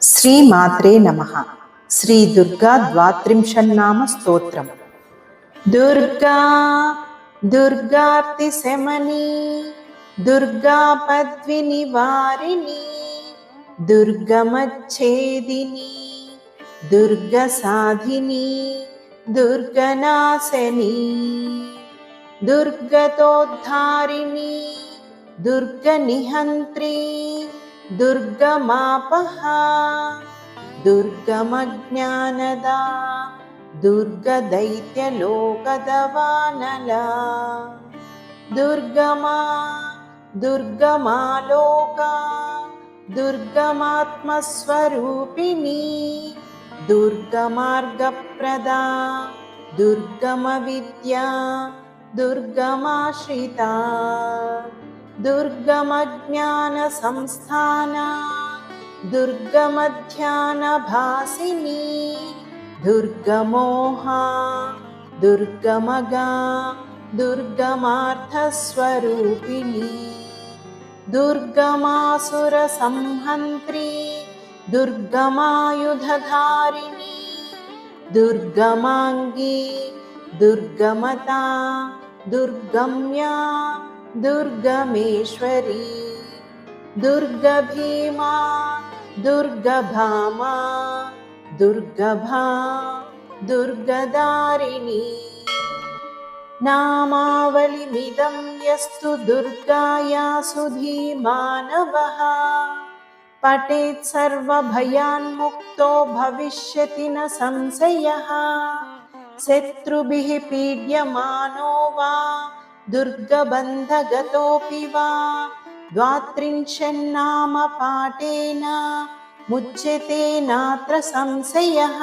శ్రీ మాత్రే నమ. శ్రీ దుర్గా ద్వాత్రింశన్నామ స్తోత్రం. దుర్గా దుర్గార్తి శమని దుర్గా పద్విని వారిని దుర్గమచ్చేదిని దుర్గ సాధిని దుర్గనాశని దుర్గతోద్ధారిణి దుర్గ దుర్గనిహంత్రి दुर्गमापः दुर्गमज्ञानदा दुर्गदैत्यलोकदवानला। दुर्गमा दुर्गमालोका दुर्गमात्मस्वरूपिणी दुर्गमार्गप्रदा दुर्गमविद्या दुर्गमाश्रिता। दुर्गमज्ञानसंस्थाना दुर्गमध्यानभासिनी दुर्गमोहा दुर्गमगा दुर्गमार्थस्वरूपिणी दुर्गमासुरसंहन्त्री दुर्गमायुधधारिणी दुर्गमाङ्गी दुर्गमता दुर्गम्या दुर्गमेश्वरी दुर्गभीमा दुर्गभामा दुर्गभा दुर्गदारिणी नामावलिमिदं यस्तु दुर्गाया सुधीमानवः पठेत् सर्वभयान्मुक्तो भविष्यति न संशयः शत्रुभिः पीड्यमानो वा दुर्गबन्धगतोऽपि वा द्वात्रिंशन्नाम पाठेन मुच्यते नात्र संशयः